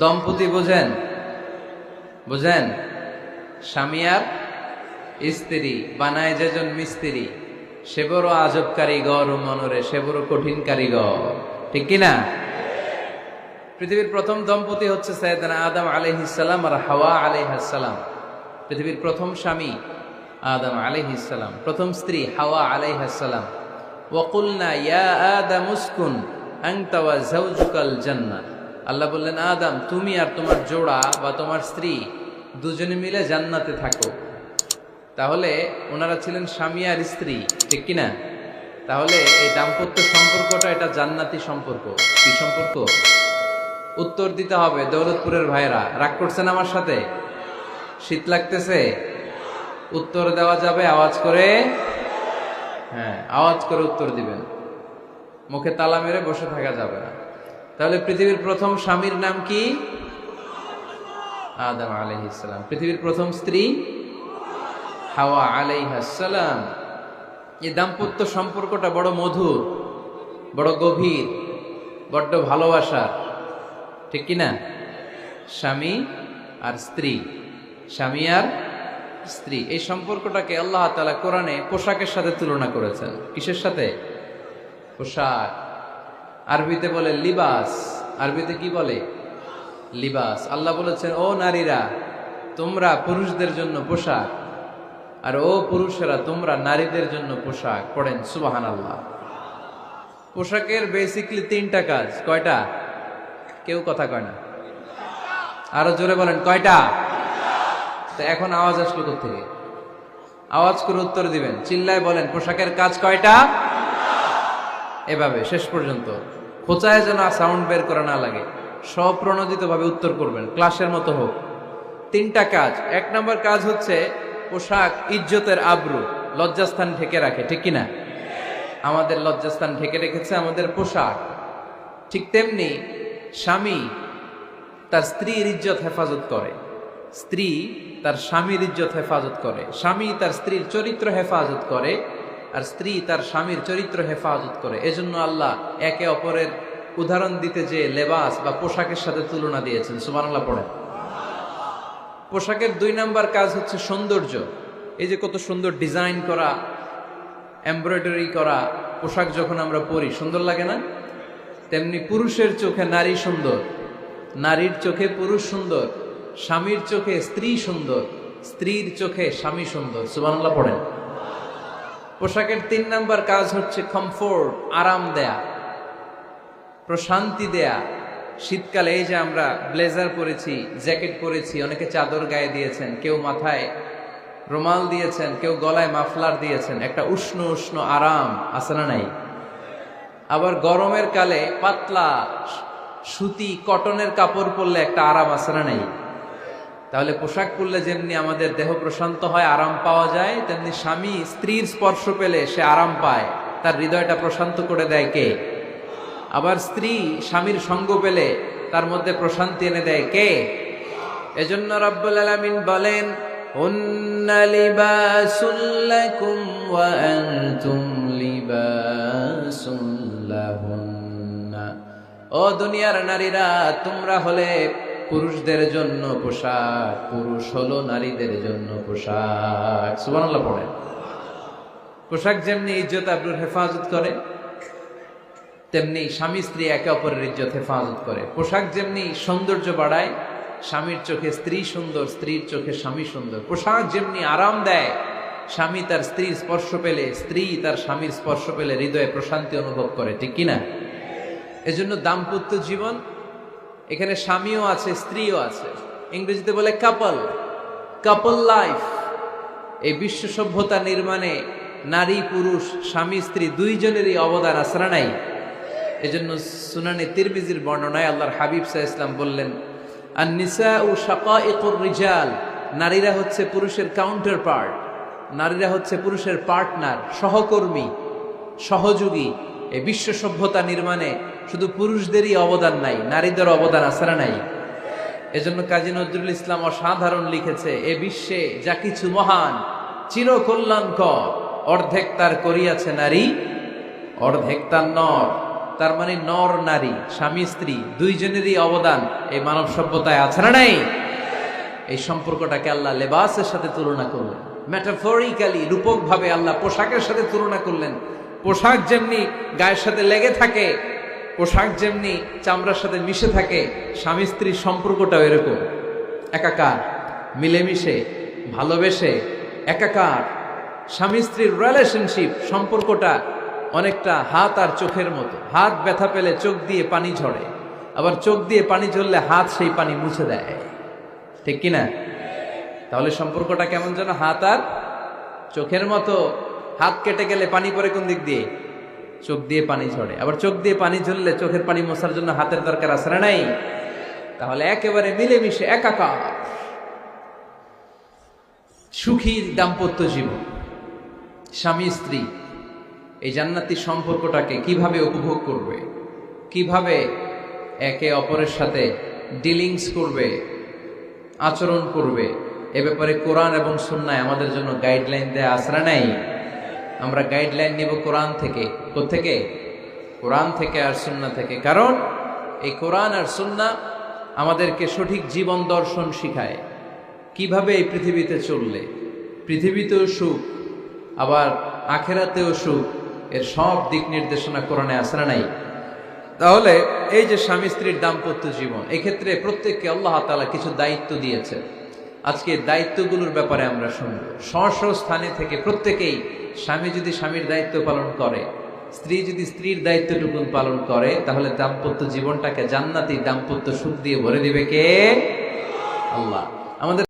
দম্পতি বোঝেন। বুঝেন, স্বামী আর স্ত্রী, বানায় যেজন মিস্ত্রি সে বড় আজব কারিগর ও মনরে সে বড় কঠিন কারিগর। ঠিক কিনা পৃথিবীর প্রথম দম্পতি হচ্ছে সৈয়দনা আদম আলাইহিসাল্লাম আর হাওয়া আলাইহাসাল্লাম পৃথিবীর প্রথম স্বামী আদম আলাইহিসাল্লাম প্রথম স্ত্রী হাওয়া আলাইহাসাল্লাম ওয়াকুলনা ইয়া আদম উসকুন আনতা ওয়া যাওজুকাল জান্নাহ। আল্লাহ বললেন, আদাম, তুমি আর তোমার জোড়া বা তোমার স্ত্রী দুজনে মিলে জান্নাতে থাকো। তাহলে ওনারা ছিলেন স্বামী আর স্ত্রী, ঠিক কিনা? তাহলে এই দাম্পত্য সম্পর্কটা এটা জান্নাতি সম্পর্ক। কি সম্পর্ক? উত্তর দিতে হবে দৌলতপুরের ভাইরা রাগ করছেন আমার সাথে? শীত লাগতেছে? উত্তর দেওয়া যাবে, আওয়াজ করে হ্যাঁ আওয়াজ করে উত্তর দিবেন। মুখে তালা মেরে বসে থাকা যাবে না। তাহলে পৃথিবীর প্রথম স্বামীর নাম কি? আদম আলাইহিসসালাম পৃথিবীর প্রথম স্ত্রী? হাওয়া আলাইহাসালাম এই দাম্পত্য সম্পর্কটা বড় মধুর, বড় গভীর, বড্ড ভালোবাসার। ঠিক কিনা? স্বামী আর স্ত্রী। স্বামী আর স্ত্রী। এই সম্পর্কটাকে আল্লাহ তালা কোরআনে পোশাকের সাথে তুলনা করেছেন। কিসের সাথে? পোশাক। আরবিতে বলে লিবাস। আরবিতে কি বলে? লিবাস। আল্লাহ বলেছেন, ও নারীরা, তোমরা পুরুষদের জন্য পোশাক, আর ও পুরুষেরা, তোমরা নারীদের জন্য পোশাক। পড়েন সুবাহান আল্লাহ পোশাকের বেসিকলি তিনটা কাজ। কয়টা? কেউ কথা কয় না। আরও জোরে বলেন, কয়টা? তো এখন আওয়াজ আসলো থেকে আওয়াজ করে উত্তর দিবেন। চিল্লায় বলেন, পোশাকের কাজ কয়টা? এভাবে, শেষ পর্যন্ত। খোঁচায় যেন সাউন্ড বের করা না লাগে। স্বপ্রণোদিত ভাবে উত্তর করবেন, ক্লাসের মতো হোক। তিনটা কাজ। এক নম্বর কাজ হচ্ছে পোশাক ইজ্জতের আব্রু লজ্জাস্থান ঢেকে রাখে, ঠিক কিনা? আমাদের লজ্জাস্থান ঢেকে রেখেছে আমাদের পোশাক। ঠিক তেমনি স্বামী তার স্ত্রীর ইজ্জত হেফাজত করে। স্ত্রী তার স্বামীর ইজ্জত হেফাজত করে। স্বামী তার স্ত্রীর চরিত্র হেফাজত করে। আর স্ত্রী তার স্বামীর চরিত্র হেফাজত করে। এজন্য আল্লাহ একে অপরের উদাহরণ দিতে যে লেবাস বা পোশাকের সাথে তুলনা দিয়েছেন। সুবহানাল্লাহ, পড়েন। পোশাকের দুই নাম্বার কাজ হচ্ছে সৌন্দর্য। এই যে কত সুন্দর ডিজাইন করা, এমব্রয়ডারি করা পোশাক যখন আমরা পরি, সুন্দর লাগে না? তেমনি পুরুষের চোখে নারী সুন্দর, নারীর চোখে পুরুষ সুন্দর, স্বামীর চোখে স্ত্রী সুন্দর, স্ত্রীর চোখে স্বামী সুন্দর। সুবহানাল্লাহ, পড়েন। পোশাকের তিন নাম্বার কাজ হচ্ছে কমফোর্ট আরাম দেয়া, প্রশান্তি দেয়া। শীতকালে এই যে আমরা ব্লেজার পরেছি জ্যাকেট পরেছি, অনেকে চাদর গায়ে দিয়েছেন, কেউ মাথায় রুমাল দিয়েছেন, কেউ গলায় মাফলার দিয়েছেন, একটা উষ্ণ উষ্ণ আরাম, আছে না নাই? আবার গরমের কালে পাতলা সুতি কটনের কাপড় পরলে একটা আরাম, আছে না নাই? তাহলে পোশাক পরলে যেমনি আমাদের দেহ প্রশান্ত হয়, আরাম পাওয়া যায়, তেমনি স্বামী স্ত্রীর স্পর্শ পেলে সে আরাম পায়। তার হৃদয়টা প্রশান্ত করে দেয় কে? আবার স্ত্রী স্বামীর সঙ্গ পেলে তার মধ্যে প্রশান্তি এনে দেয় কে? এজন্য রব্বুল আলামিন বলেন ও দুনিয়ার নারীরা, তোমরা হলে পুরুষদের জন্য পোশাক, পুরুষ হলো নারীদের জন্য পোশাক। সুবহানাল্লাহ পড়েন। পোশাক যেমনি ইজ্জত আব্রুর হেফাজত করে, তেমনি স্বামী স্ত্রী একে অপরের ইজ্জত হেফাজত করে। পোশাক যেমনি সৌন্দর্য বাড়ায়, স্বামীর চোখে স্ত্রী সুন্দর, স্ত্রীর চোখে স্বামী সুন্দর। পোশাক যেমনি আরাম দেয়, স্বামী তার স্ত্রীর স্পর্শ পেলে স্ত্রী তার স্বামীর স্পর্শ পেলে হৃদয়ে প্রশান্তি অনুভব করে, ঠিক কিনা? এজন্য দাম্পত্য জীবন এখানে স্বামীও আছে, স্ত্রীও আছে। ইংরেজিতে বলে কাপল কাপল লাইফ এই বিশ্ব সভ্যতা নির্মাণে নারী, পুরুষ, স্বামী, স্ত্রী দুইজনেরই অবদান আসরা নাই? এজন্য সুনানি তিরমিজির বর্ণনায় আল্লাহর হাবিব সাহা ইসলাম বললেন আর নিসা ও শাকাইকুর রিজাল। নারীরা হচ্ছে পুরুষের কাউন্টার পার্ট নারীরা হচ্ছে পুরুষের পার্টনার সহকর্মী, সহযোগী। এই বিশ্ব সভ্যতা নির্মাণে শুধু পুরুষদেরই অবদান নাই নারীদের অবদান আসারা নাই? এজন্য কাজী নজরুল ইসলাম অসাধারণ লিখেছে, এ বিশ্বে যা কিছু মহান, চিরকল্যাণকর, অর্ধেক তার করিয়াছে নারী, অর্ধেক তার নর। তার মানে নর নারী, স্বামী স্ত্রী, দুইজনেরই অবদান এই মানব সভ্যতায় আছে না নাই? এই সম্পর্কটাকে আল্লাহ লেবাসের সাথে তুলনা করলেন। ম্যাটাফরিক্যালি রূপক ভাবে আল্লাহ পোশাকের সাথে তুলনা করলেন। পোশাক যেমনি গায়ের সাথে লেগে থাকে, পোশাক যেমনি চামড়ার সাথে মিশে থাকে, স্বামী স্ত্রীর সম্পর্কটাও এরকম। একাকার, মিলেমিশে, ভালোবেসে, একাকার। স্বামী স্ত্রীর রিলেশনশিপ সম্পর্কটা অনেকটা হাত আর চোখের মতো। হাত ব্যথা পেলে চোখ দিয়ে পানি ঝরে, আবার চোখ দিয়ে পানি ঝরলে হাত সেই পানি মুছে দেয়। ঠিক কিনা? তাহলে সম্পর্কটা কেমন যেন হাত আর চোখের মতো হাত কেটে গেলে পানি পরে কোন দিক দিয়ে? চোখ দিয়ে পানি ঝরে। আবার চোখ দিয়ে পানি ঝরলে চোখের পানি মশার জন্য হাতের দরকার না নাই? তাহলে একেবারে মিলেমিশে একাকার, সুখী দাম্পত্য জীবন। স্বামী, স্ত্রী, এই জান্নাতি সম্পর্কটাকে কীভাবে উপভোগ করবে? কীভাবে একে অপরের সাথে ডিলিংস করবে, আচরণ করবে? এ ব্যাপারে কোরআন এবং সুন্নায় আমাদের জন্য গাইডলাইন দেয়া আসরা নাই? আমরা গাইডলাইন নিব কোরআন থেকে। থেকে কোরআন থেকে আর সুন্না থেকে। কারণ এই কোরআন আর সুন্না আমাদেরকে সঠিক জীবন দর্শন শিখায়। কীভাবে এই পৃথিবীতে চললে? পৃথিবীতেও সুখ, আবার আখেরাতেও সুখ, এর সব দিক নির্দেশনা কোরআনে আসরা নাই? তাহলে এই যে স্বামী স্ত্রীর দাম্পত্য জীবন, এক্ষেত্রে প্রত্যেককে আল্লাহ তালা কিছু দায়িত্ব দিয়েছে আজকে দায়িত্বগুলোর ব্যাপারে আমরা শুনব। স্ব স্থানে থেকে প্রত্যেকেই স্বামী যদি স্বামীর দায়িত্ব পালন করে, স্ত্রী যদি স্ত্রীর দায়িত্বটুকু পালন করে, তাহলে দাম্পত্য জীবনটাকে জান্নাতি দাম্পত্য সুখ দিয়ে ভরে দিবে কে? আল্লাহ। আমাদের